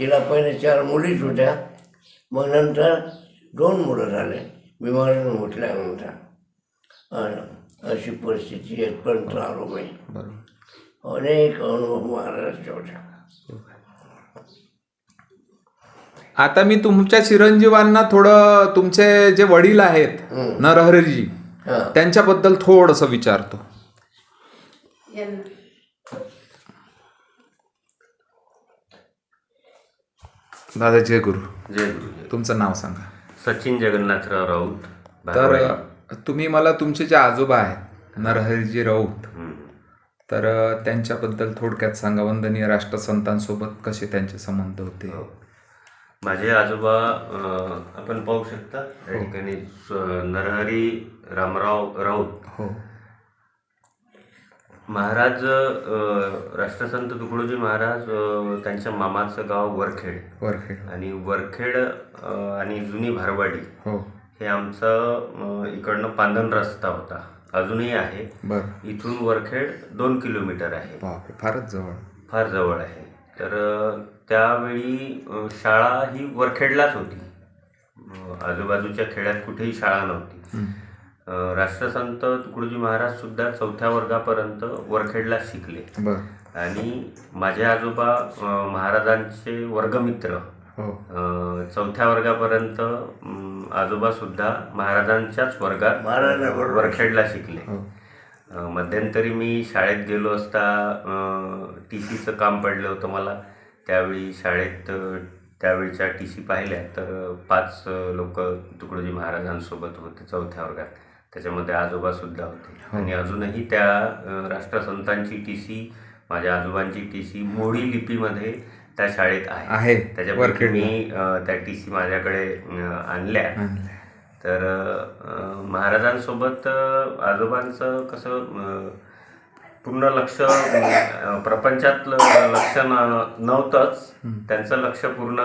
तिला पहिले चार मुलीच होत्या. मग नंतर दोन मुलं झाले. विमानानं म्हटल्यानंतर अशी परिस्थिती येतपर्यंत आलो मी अनेक अनुभव महाराष्ट्राच्या होत्या. आता मी तुमच्या चिरंजीवांना थोडं तुमचे जे वडील आहेत. नरहरीजी त्यांच्याबद्दल थोडंसं विचारतो. दादा जय गुरु. जय गुरुदेव तुमचं नाव सांगा. सचिन जगन्नाथराव राऊत तर. तुम्ही मला तुमचे जे आजोबा आहेत नरहरीजी राऊत हम्म. तर त्यांच्याबद्दल थोडक्यात सांगा. वंदनीय राष्ट्रसंतांसोबत कसे त्यांचे संबंध होते? हो. माझे आजोबा अं, आपण पाहू शकता त्या ठिकाणी स- नरहरी रामराव राऊत हो. महाराज राष्ट्रसंत तुकडोजी महाराज त्यांच्या मामाचं गाव वरखेड. वरखेड. आणि वरखेड आणि जुनी भारवाडी हो. हे आमचं इकडनं पांदन रस्ता होता. अजूनही आहे. बरं. इथून वरखेड दोन किलोमीटर आहे. बापरे फारच जवळ. फार जवळ आहे. तर त्यावेळी अ, शाळा ही वरखेडलाच होती. अ, आजूबाजूच्या खेड्यात कुठेही शाळा नव्हती. हं. राष्ट्रसंत तुकडोजी महाराज सुद्धा चौथ्या वर्गापर्यंत वरखेडला शिकले. आणि माझे आजोबा महाराजांचे वर्गमित्र. हो. चौथ्या वर्गापर्यंत आजोबा सुद्धा महाराजांच्याच वर्गात. वरखेडला शिकले. हो. मध्यंतरी मी शाळेत गेलो असता टी सीचं काम पडलं होतं मला. त्यावेळी शाळेत त्यावेळीच्या टी सी पाहिल्या तर पाच लोक तुकडोजी महाराजांसोबत होते चौथ्या वर्गात. त्याच्यामध्ये आजोबासुद्धा होते. आणि अजूनही त्या राष्ट्रसंतांची टी सी माझ्या आजोबांची टी सी मोडी लिपीमध्ये त्या शाळेत आहे. त्याच्यापैकी. मी त्या टी सी माझ्याकडे आणल्या. तर महाराजांसोबत आजोबांचं कसं पूर्ण लक्ष अ, प्रपंचातलं लक्ष नव्हतंच. त्यांचं लक्ष पूर्ण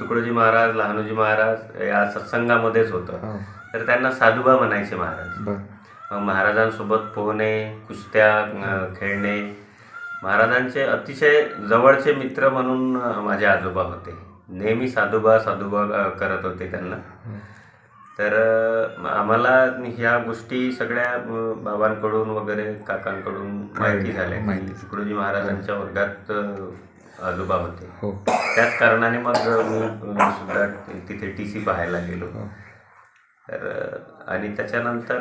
तुकडोजी महाराज लहानोजी महाराज या सत्संगामध्येच होतं. हो. तर त्यांना साधुबा म्हणायचे महाराज. महाराजांसोबत पोहणे कुस्त्या खेळणे महाराजांचे अतिशय जवळचे मित्र म्हणून माझे आजोबा होते. नेहमी साधुबा साधुबा करत होते त्यांना. तर आम्हाला ह्या गोष्टी सगळ्या बाबांकडून वगैरे काकांकडून माहिती झाल्या. माहिती. तुकडोजी महाराजांच्या वर्गात आजोबा होते हो. त्याच कारणाने मग मी सुद्धा तिथे टी सी पाहायला गेलो. हो. तर आणि त्याच्यानंतर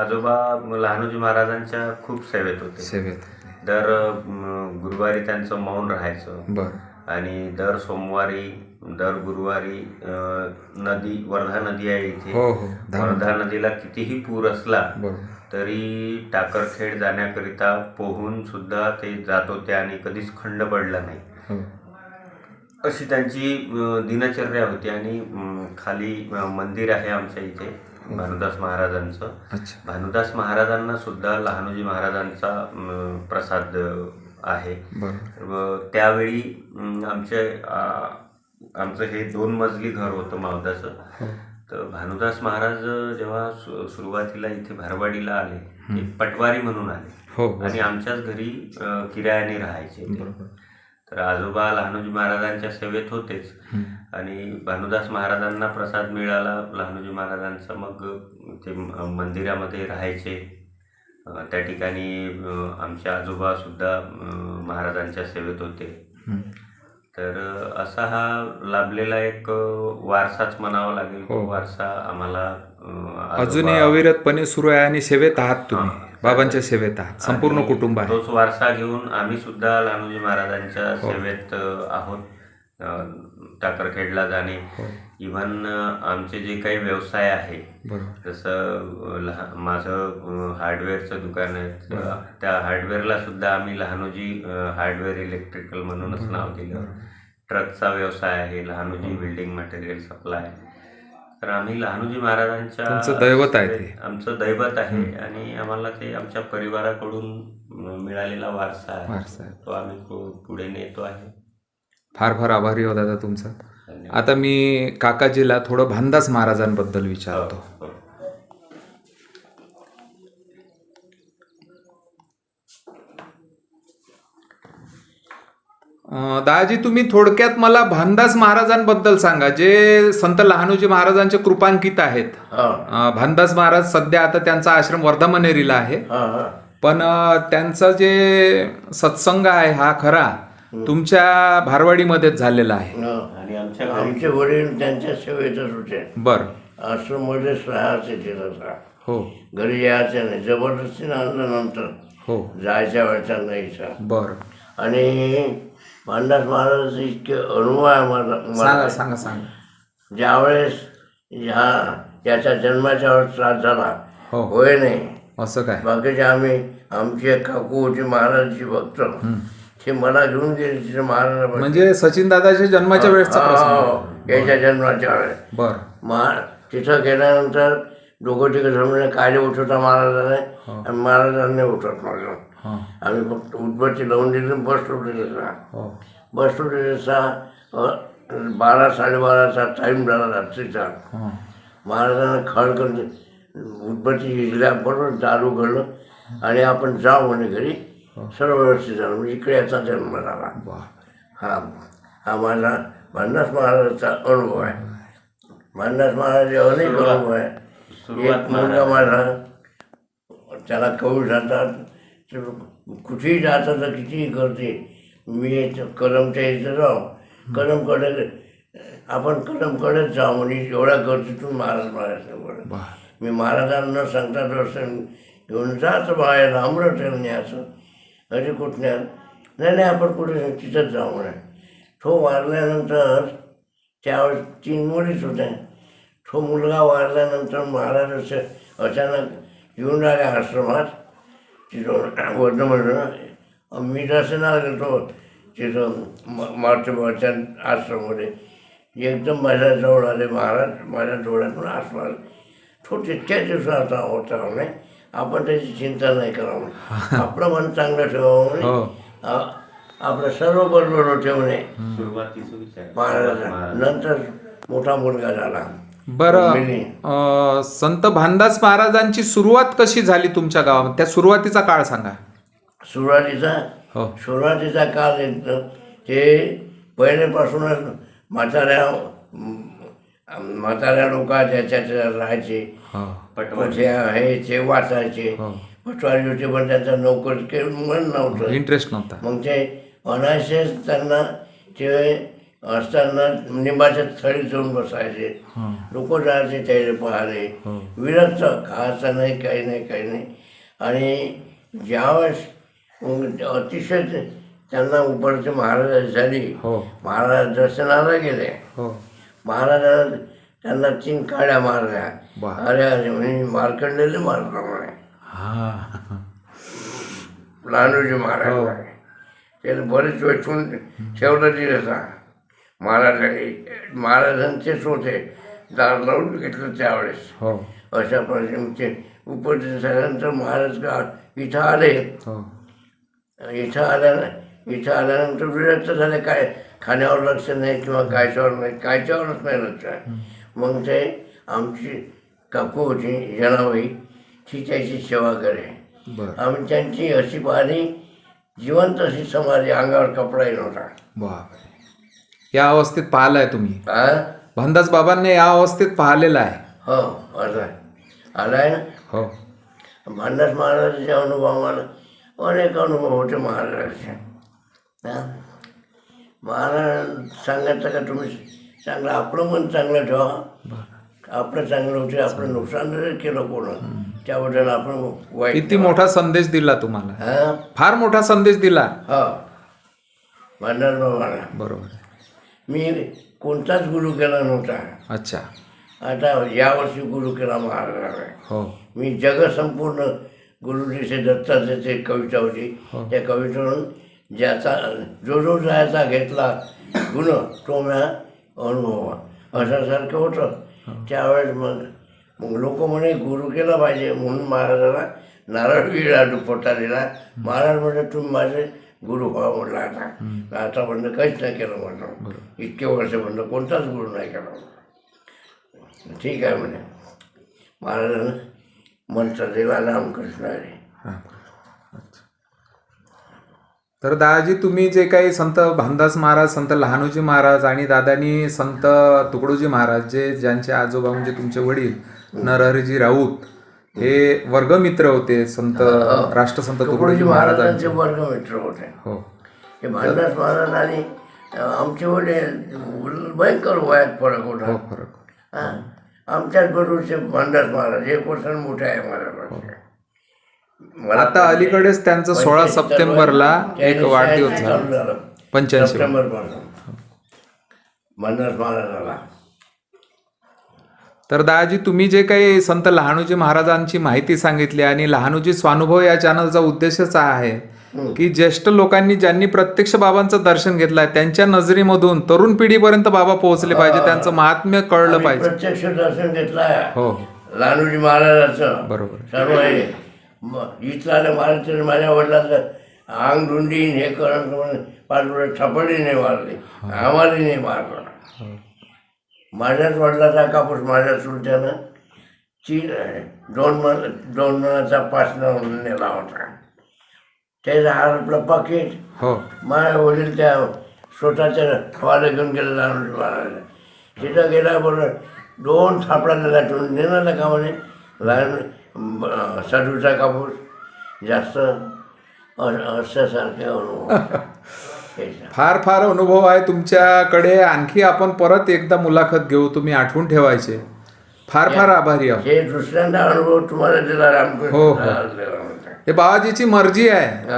आजोबा लहानोजी महाराजांच्या खूप सेवेत होते. सेवेत. दर गुरुवारी त्यांचं मौन राहायचं. आणि दर सोमवारी दर गुरुवारी नदी वर्धा नदी आहे इथे. हो हो. वर्धा नदीला कितीही पूर असला तरी टाकरखेड जाण्याकरिता पोहून सुद्धा ते जात होते आणि कधीच खंड पडला नाही. हो. अशी त्यांची दिनचर्या होती आणि खाली मंदिर आहे आमच्या इथे भानुदास महाराजांचं. भानुदास महाराजांना सुद्धा लहानोजी महाराजांचा प्रसाद आहे. त्यावेळी आमचे आमचं हे दोन मजली घर होतं मावदाचं. हो. तर भानुदास महाराज जेव्हा सुरुवातीला इथे भारवाडीला आले ते पटवारी म्हणून आले. हो आणि आमच्याच घरी किरायाने राहायचे तर आजोबा लहानोजी महाराजांच्या सेवेत होतेच. हं. आणि भानुदास महाराजांना प्रसाद मिळाला. लहानोजी महाराजांचा मग ते मंदिरामध्ये राहायचे. त्या ठिकाणी अ, आमचे आजोबा सुद्धा महाराजांच्या सेवेत होते. हं. तर असा हा लाभलेला एक वारसाच म्हणावा लागेल हो. वारसा आम्हाला अजूनही अविरतपणे सुरू आहे आणि सेवेत आहात तुम्ही. बाबांच्या सेवेत आहात संपूर्ण कुटुंब आहे तोच वारसा घेऊन आम्ही सुद्धा लहानोजी महाराजांच्या हो. सेवेत आहोत टाकरखेडला जाणे हो इव्हन आमचे जे काही व्यवसाय आहे जसं माझं अ, हार्डवेअरचं दुकान आहे त्या हार्डवेअरला सुद्धा आम्ही लहानोजी हार्डवेअर इलेक्ट्रिकल म्हणूनच नाव दिलं. ट्रकचा व्यवसाय आहे लहानोजी बिल्डिंग मटेरियल सप्लाय तर आम्ही लहानोजी महाराजांच्या दैवत आहे ते. आमचं दैवत आहे आणि आम्हाला ते आमच्या परिवाराकडून मिळालेला वारसा आहे. तो आम्ही पुढे नेतो आहे. फार फार आभारी हो दादा तुमचा. आता मी काकाजीला थोडं भानदास महाराजांबद्दल विचारतो. दादाजी तुम्ही थोडक्यात मला भानदास महाराजांबद्दल सांगा जे संत लहानोजी महाराजांचे कृपांकित आहेत. भानदास महाराज सध्या आता त्यांचा आश्रम वर्धामनेरीला आहे. पण त्यांचा जे सत्संग आहे हा खरा तुमच्या भारवाडीमध्येच झालेला आहे. हा. आणि आमच्या घरी आमचे वडील त्यांच्या सेवेतच होते. बर. आश्रममध्येच राहायचे तिथं हो. घरी यायचे नाही. जबरदस्तीनं आणल्यानंतर हो. जायच्या वेळचा नाहीचा बर. आणि भांडास महाराज इतके अनुभव आहे मला सांगा मला. सांगा सांगा ज्यावेळेस ह्या याच्या जन्माच्या वेळेस त्रास झाला. हो. होय नाही. असं काय? बाकीचे आम्ही आमची एक काकू होती महाराजची भक्त. ते मला घेऊन गेले तिथे महाराज म्हणजे सचिन दादाच्या जन्माच्या वेळेसचा प्रसंग. याच्या जन्माच्या वेळेस. बर. महा तिथं गेल्यानंतर दोघं तिघं जमले कायदे उठवता महाराजाने आणि महाराजांनी उठवत हा. आम्ही फक्त उदबत्ती लावून दिली आणि बसलो तिथे हो. बसलो तिथे बारा साडेबाराचा टाईम झाला रात्रीचा. हा. महाराजांना खळ करून उदबत्ती घेतल्याबरोबर दारू घडलं आणि आपण जाऊ म्हणे घरी. सर्व व्यवस्थित झालं म्हणजे इकडे याचा जन्म झाला. हा हा माझा भांडास महाराजांचा अनुभव आहे. भांडास महाराज अनेक अनुभव आहे एक मुलगा माझा त्याला कवी जातात ते कुठेही जातं तर कितीही करते मी कलमच्या इथं जाऊ. कलमकडे आपण कलमकडेच जाऊ म्हणजे एवढ्या गर्दीतून महाराज महाराज मी महाराजांना सांगता दर्शन घेऊन जायचं बाहेर ठेवणे असं. अशी कुठल्या? नाही नाही आपण कुठे तिथंच जाऊ म्हणा तो वारल्यानंतर त्यावेळेस तीन मुलीच होत्या. तो मुलगा वारल्यानंतर महाराज असे अचानक येऊन राहिले आश्रमात. तिथं वर्ण म्हणलं मी दर्शनाला गेलो तिथं म आश्रममध्ये एकदम माझ्या जवळ आले महाराज. माझ्या डोळ्यातून आसमा तो तितक्या दिवसाचा होता नाही आपण त्याची चिंता नाही करावं. आपलं मन चांगलं ठेवावं हो. आपलं सर्व बरोबर ठेवणे. सुरुवातीचं विचार. महाराज. नंतर मोठा मुलगा झाला. बरं संत भानदास महाराजांची सुरुवात कशी झाली तुमच्या गावात त्या सुरुवातीचा काळ सांगा. सुरुवातीचा हो. सुरुवातीचा काळ एकदम ते पहिल्यापासूनच म्हाताऱ्या म्हाताऱ्या लोक त्याच्यात राहायचे हो. हे ते वाचायचे. पटवारी होते पण त्यांचा नोकर मन नव्हतं. इंटरेस्ट नव्हता. मग ते अनायसेच त्यांना ते असताना निंबाच्या थळी जाऊन बसायचे. लोक जायचे त्याला पाहायले. विरक्त खायचं नाही काही नाही काही नाही. आणि ज्यावेळेस अतिशय त्यांना उपरची महाराज झाली. हो. महाराज दर्शनाला गेले. हो. महाराजांना त्यांना तीन काड्या मारल्या. वा. अरे अरे म्हणजे मार्कंडेले मारला म्हणे. हा. महाराज हो. म्हणे. त्याला बरेच ठेवून ठेवलं तिथं महाराजांनी महाराजांचेच होते दार लावून घेतलं त्यावेळेस. हो. अशा प्रकारचे उपदेश झाल्यानंतर महाराज गा इथं आले. हो. इथं आल्यानं इथं आल्यानंतर विरक्त झाले. काय? खाण्यावर लक्ष नाही किंवा कायच्यावर नाही कायच्यावरच नाही लक्ष आहे. मग ते आमची काकू होती जनाबाई ती त्याची सेवा करे. बर. आम्ही त्यांची अशी पाहिली जिवंत अशी समाधी अंगावर कपडाही नव्हता या अवस्थेत पाहिलाय तुम्ही. भानदास बाबांनी या अवस्थेत पाहिलेलं आहे. हो असं आलाय ना? हो. भांडास महाराजांचे अनुभव मला अनेक अनुभव होते महाराजांचे. महाराज सांगायचं का तुम्ही चांगलं आपलं मन चांगलं ठेवा. आपलं चांगलं होते आपलं नुकसान जरी केलं कोण त्याबद्दल आपण वाईट किती मोठा संदेश दिला तुम्हाला. हा? फार मोठा संदेश दिला. हो. भांडार बाबाला बरोबर. मी कोणताच गुरु केला नव्हता. अच्छा. आता यावर्षी गुरु केला महाराजाने. हो. मी जग संपूर्ण गुरुजीचे दत्ताचे कविता होती हो. त्या कवितेवरून ज्याचा जो जो जायचा घेतला गुण तो म्या अनुभव अशासारखं होतं. त्यावेळेस मग मग लोक म्हणे गुरु केला पाहिजे. म्हणून महाराजाला नारळ विळा दुपट्टा दिला. महाराज म्हणजे तुम्ही माझे गुरु व्हा म्हटलं आता. आता म्हणलं काहीच नाही केलं म्हणलं इतके वर्ष म्हणलं कोणताच गुरु नाही केला ठीक आहे म्हणे. महाराजानं मंत्र दिला रामकृष्ण हरी. तर दादाजी तुम्ही जे काही संत भामदास महाराज संत लहानोजी महाराज आणि दादानी संत तुकडोजी महाराज जे ज्यांचे आजोबा म्हणजे तुमचे वडील नरहरीजी राऊत हे वर्गमित्र होते संत राष्ट्रसंत तुकडोजी तुकडोजी महाराजांचे. वर्गमित्र होते. हो. हे भांडास महाराज आणि आमचे वडील भयंकर वयात फरक हो होता. फरक हा. आमच्याच बरोबरचे भांडास महाराज एक वर्ष मोठे आहे मला आता अलीकडेच त्यांचं सोळा सप्टेंबरला एक वाढदिवस झाला. पंच्याऐंशी सप्टेंबर तर दादाजी तुम्ही जे काही संत लहानोजी महाराजांची माहिती सांगितली आणि लहानोजी स्वानुभव या चॅनलचा उद्देशच आहे की ज्येष्ठ लोकांनी ज्यांनी प्रत्यक्ष बाबांचं दर्शन घेतलंय त्यांच्या नजरेमधून तरुण पिढीपर्यंत बाबा पोहोचले पाहिजे त्यांचं महात्म्य कळलं पाहिजे. प्रत्यक्ष दर्शन घेतलं आहे हो. लहानोजी महाराजाचं. बरोबर. सर्व हे म- इथं आलं महाराष्ट्र माझ्या वडिलांचं अंग धुंडीन हे करून पाठवलं छपडी नाही मारली आम्हाला नाही मारलं. माझ्याच वडिलाचा कापूस माझ्या चुलत्यानं चीन दोन मन दोन मनाचा पासनं नेला होता. त्याचा आपलं पाकिट. हो. माझे वडील त्या स्वतःच्या हवाला घेऊन गेले लहान महाराज तिथं गेल्याबरोबर दोन थापडाला लाटून नेणार का म्हणे? लहान अं, साधूचा कापूस जास्त असल्यासारखे अनुभव. फार फार अनुभव आहे तुमच्याकडे. आणखी आपण परत एकदा मुलाखत घेऊ. तुम्ही आठवून ठेवायचे. फार फार आभारी आहोत. हे दुसऱ्यांदा अनुभव तुम्हाला दिला हो, रामकृष्ण हो. हे बाबाजीची मर्जी आहे.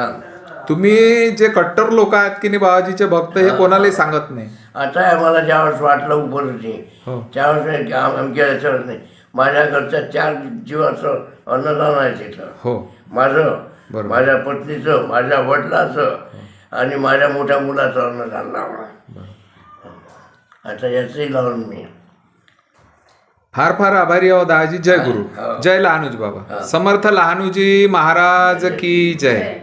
तुम्ही जे कट्टर लोक आहेत की नाही बाबाजीचे भक्त हे कोणालाही सांगत नाही. आता आम्हाला ज्यावेळेस वाटलं उपरची हो. त्यावेळेस आम- आमच्या याच्यावर नाही. माझ्या घरच्या चार जीवाचं अन्नदान आहे तिथं. हो. माझं. माझ्या पत्नीचं माझ्या वडिलाचं आणि माझ्या मोठ्या मुलाचं अन्नदान लावलं. आता याचंही लावून मी. फार फार आभारी आहो दाजी जय गुरु. जय लहानूजी बाबा. समर्थ लहानूजी महाराज की जय.